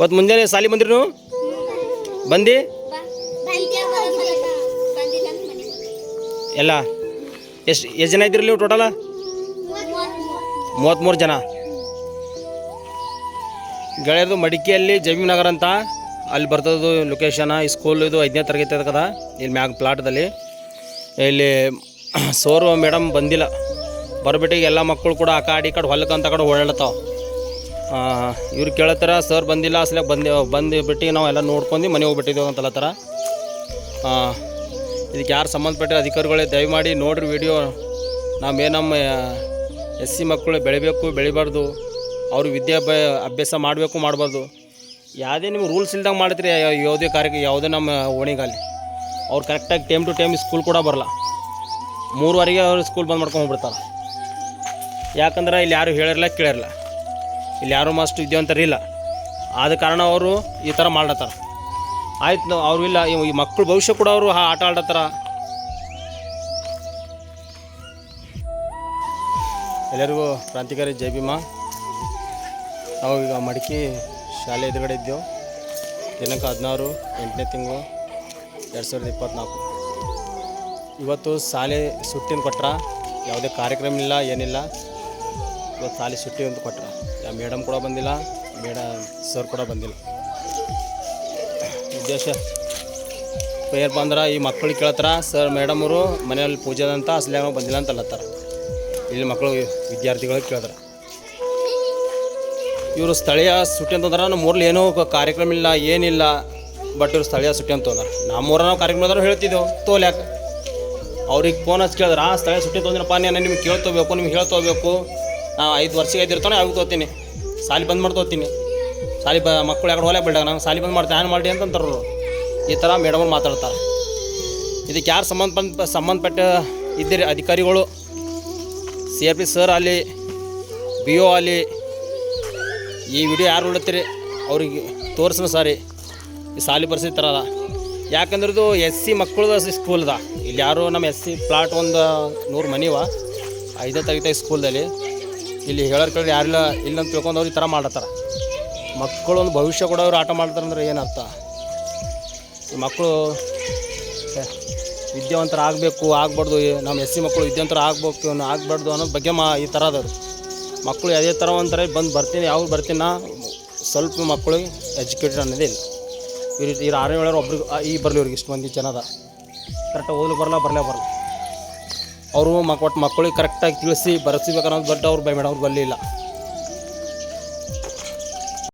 ಇವತ್ತು ಮುಂಜಾನೆ ಸಾಲಿ ಬಂದ್ರಿ ನೀವು ಬಂದು? ಎಲ್ಲ? ಎಷ್ಟು ಎಷ್ಟು ಜನ ಇದ್ರಲ್ಲಿ ನೀವು ಟೋಟಲ ಮೂವತ್ತ್ಮೂರು ಜನ. ಗೆಳೆಯದು ಮಡಿಕೆಯಲ್ಲಿ ನಗರ ಅಂತ. ಅಲ್ಲಿ ಬರ್ತದ್ದು ಲೊಕೇಶನ್ ಈ ಸ್ಕೂಲ್ ಇದು ಐದನೇ ತರಗತಿ ಅದಕ್ಕದ ಇಲ್ಲಿ ಮ್ಯಾಗ ಪ್ಲಾಟ್ದಲ್ಲಿ ಇಲ್ಲಿ ಸೋರು ಮೇಡಮ್ ಬಂದಿಲ್ಲ. ಬರ್ಬಿಟ್ಟು ಎಲ್ಲ ಮಕ್ಕಳು ಕೂಡ ಆ ಕಡೆ ಈ ಕಡೆ ಹೊಲಕ್ಕಂತ ಕಡೆ ಓಡಾಡ್ತಾವ ಇವ್ರು ಕೇಳತ್ತಾರ, ಸರ್ ಬಂದಿಲ್ಲ ಅಸಲ ಬಂದು ಬಂದು ಬಿಟ್ಟು ನಾವು ಎಲ್ಲ ನೋಡ್ಕೊಂಡು ಮನೆ ಹೋಗ್ಬಿಟ್ಟಿದ್ದೇವೆ ಅಂತಲತ್ತಾರ ಇದಕ್ಕೆ ಯಾರು ಸಂಬಂಧಪಟ್ಟ ಅಧಿಕಾರಿಗಳೇ ದಯಮಾಡಿ ನೋಡ್ರಿ ವಿಡಿಯೋ. ನಾವೇ ನಮ್ಮ ಎಸ್ ಸಿ ಮಕ್ಕಳು ಬೆಳಿಬೇಕು, ಬೆಳಿಬಾರ್ದು. ಅವರು ವಿದ್ಯಾಭ್ಯ, ಅಭ್ಯಾಸ ಮಾಡಬೇಕು, ಮಾಡಬಾರ್ದು. ಯಾವುದೇ ನಿಮ್ಗೆ ರೂಲ್ಸ್ ಇಲ್ದಂಗೆ ಮಾಡ್ತೀರಿ ಯಾ- ಯಾವುದೇ ಕಾರ್ಯಕ್ಕೆ, ಯಾವುದೇ ನಮ್ಮ ಓಣಿಗಾಲಿ. ಅವ್ರು ಕರೆಕ್ಟಾಗಿ ಟೈಮ್ ಟು ಟೈಮ್ ಸ್ಕೂಲ್ ಕೂಡ ಬರಲ್ಲ. ಮೂರುವರೆಗೆ ಅವ್ರು ಸ್ಕೂಲ್ ಬಂದ್ ಮಾಡ್ಕೊಂಡು ಹೋಗ್ಬಿಡ್ತಾರೆ. ಯಾಕಂದ್ರೆ ಇಲ್ಲಿ ಯಾರು ಹೇಳಿರಲ್ಲ ಕೇಳಿರಲ್ಲ ಇಲ್ಲಿ ಯಾರು ಮಸ್ಟ್ ಇದ್ದೇವಂತಾರೆ ಇಲ್ಲ. ಆದ ಕಾರಣ ಅವರು ಈ ಥರ ಮಾಡತ್ತಾರ ಆಯ್ತು ಅವರು ಇಲ್ಲ ಈ ಮಕ್ಕಳು ಭವಿಷ್ಯ ಕೂಡ ಅವರು ಆಟ ಆಡತ್ತಾರ ಎಲ್ಲರಿಗೂ ಕ್ರಾಂತಿಕಾರಿ ಜೈ ಭೀಮಾ. ನಾವು ಈಗ ಮಡಿಕೆ ಶಾಲೆ ಎದುರುಗಡೆ ಇದ್ದೆವು. ದಿನಾಂಕ ಹದಿನಾರು, ಎಂಟನೇ ತಿಂಗಳು, ಎರಡು ಸಾವಿರದ ಇಪ್ಪತ್ತ್ನಾಲ್ಕು ಇವತ್ತು ಶಾಲೆ ಸುಟ್ಟಿನ ಕೊಟ್ರ ಯಾವುದೇ ಕಾರ್ಯಕ್ರಮ ಇಲ್ಲ, ಏನಿಲ್ಲ. ಇವತ್ತು ಸಾಲಿ ಸುಟ್ಟಿ ಅಂತ ಕೊಟ್ರ. ಯಾವ ಮೇಡಮ್ ಕೂಡ ಬಂದಿಲ್ಲ ಮೇಡಮ್ ಸರ್ ಕೂಡ ಬಂದಿಲ್ಲ. ಉದ್ದೇಶ, ಪ್ರೇಯರ್ ಬಂದ್ರೆ ಈ ಮಕ್ಕಳು ಕೇಳತ್ತಾರ ಸರ್ ಮೇಡಮ್ ಅವರು ಮನೆಯಲ್ಲಿ ಪೂಜೆ ಅಂತ ಅಸಲ್ಯಾಗ ಬಂದಿಲ್ಲ ಅಂತ ಅಲ್ಲತ್ತಾರ. ಇಲ್ಲಿ ಮಕ್ಕಳು ವಿದ್ಯಾರ್ಥಿಗಳು ಕೇಳಿದ್ರೆ ಇವರು ಸ್ಥಳೀಯ ಸುಟ್ಟಿ ಅಂತಂದ್ರೆ ನಮ್ಮ ಊರಲ್ಲಿ ಏನೂ ಕಾರ್ಯಕ್ರಮ ಇಲ್ಲ, ಏನಿಲ್ಲ. ಬಟ್ ಇವ್ರು ಸ್ಥಳೀಯ ಸುಟ್ಟಿ ಅಂತಂದ್ರೆ ನಮ್ಮೂರ ನಾವು ಕಾರ್ಯಕ್ರಮ ಅಂದ್ರೆ ಹೇಳ್ತಿದ್ದೆವು, ತೋಲ್ಯಾಕ. ಅವ್ರಿಗೆ ಫೋನ್ ಹಚ್ಚಿ ಕೇಳಿದ್ರೆ, ಆ, ಸ್ಥಳೀಯ ಸುಟ್ಟಿ ತೊಂದ್ರಪ್ಪ ನಾನು ನಿಮ್ಗೆ ಕೇಳ್ತೋಬೇಕು, ನಿಮ್ಗೆ ಹೇಳ್ತೋಬೇಕು. ನಾವು ಐದು ವರ್ಷಕ್ಕೆ ಐದು ಇರ್ತಾನೆ ಅವಾಗ ತೊಗೋತೀನಿ. ಸಾಲಿ ಬಂದ್ ಮಾಡಿ ತೋತೀನಿ ಸಾಲಿ ಬ ಮಕ್ಕಳು ಯಾಕಡೆ ಹೊಲೆ ಬಿಲ್ಡಾಗ ನಾನು ಸಾಲಿ ಬಂದ್ ಮಾಡ್ತೀನಿ ಏನು ಮಾಡಿ ಅಂತಂತಾರೆ ಈ ಥರ ಮೇಡಮ್ ಮಾತಾಡ್ತಾರೆ. ಇದಕ್ಕೆ ಯಾರು ಸಂಬಂಧ ಬಂದ ಸಂಬಂಧಪಟ್ಟ ಇದ್ದೀರಿ ಅಧಿಕಾರಿಗಳು? ಸಿ ಆರ್ ಪಿ ಸರ್ ಅಲ್ಲಿ ಬಿ ಒ ಅಲ್ಲಿ ಈ ವಿಡಿಯೋ ಯಾರು ನೋಡುತ್ತೀರಿ? ಅವ್ರಿಗೆ ತೋರಿಸ್ನ ಸಾರಿ. ಈ ಸಾಲಿ ಪರಿಸ್ಥಿತಿ ಥರ ಅದ. ಯಾಕಂದ್ರೆ ಇದು ಎಸ್ ಸಿ ಮಕ್ಕಳದ ಸ್ಕೂಲ್ ಅದ. ಇಲ್ಲಿ ಯಾರು ನಮ್ಮ ಎಸ್ ಸಿ ಪ್ಲಾಟ್ ಒಂದು ನೂರು ಮನಿವ. ಐದೇ ತೆಗಿತೈ ಸ್ಕೂಲ್ದಲ್ಲಿ ಇಲ್ಲಿ ಹೇಳೋರ್ ಕೇಳಿ ಯಾರಿಲ್ಲ ಇಲ್ಲ ಅಂತ ತಿಳ್ಕೊಂಡು ಈ ಥರ ಮಾಡತ್ತಾರ ಮಕ್ಕಳು ಒಂದು ಭವಿಷ್ಯ ಕೂಡ ಅವ್ರು ಆಟ ಮಾಡ್ತಾರೆ ಅಂದ್ರೆ ಏನರ್ಥ? ಈ ಮಕ್ಕಳು ವಿದ್ಯಾವಂತರ ಆಗಬೇಕು, ಆಗ್ಬಾರ್ದು ನಮ್ಮ ಎಸ್ ಸಿ ಮಕ್ಕಳು ವಿದ್ಯಾವಂತರ ಆಗ್ಬೇಕು ಆಗಬಾರ್ದು ಅನ್ನೋದು ಬಗ್ಗೆ ಮಾ ಈ ಥರ ಅದರು ಮಕ್ಕಳು ಅದೇ ಥರ ಒಂಥರ ಬಂದು ಬರ್ತೀನಿ, ಯಾವಾಗ ಬರ್ತೀನಿ? ಸ್ವಲ್ಪ ಮಕ್ಕಳು ಎಜುಕೇಟೆಡ್ ಅನ್ನೋದೇ ಇಲ್ಲ. ಇವ್ರು ಇವ್ರು ಆರನೇ ಒಳಗೆ ಒಬ್ರಿಗೆ ಈ ಬರಲಿ ಇವ್ರಿಗೆ ಇಷ್ಟು ಮಂದಿ ಜನದ. ಕರೆಕ್ಟಾಗಿ ಓದಲು ಬರಲ್ಲ ಬರಲೇ ಬರಲ್ಲ. ಅವರು ಮಕ್ ಮಕ್ಕಳಿಗೆ ಕರೆಕ್ಟಾಗಿ ತಿಳಿಸಿ ಬರೆಸಿಬೇಕನ್ನೋದು ಬಟ್ ಅವ್ರು ಬೈ ಮೇಡಮ್ ಅವ್ರು ಬರಲಿಲ್ಲ.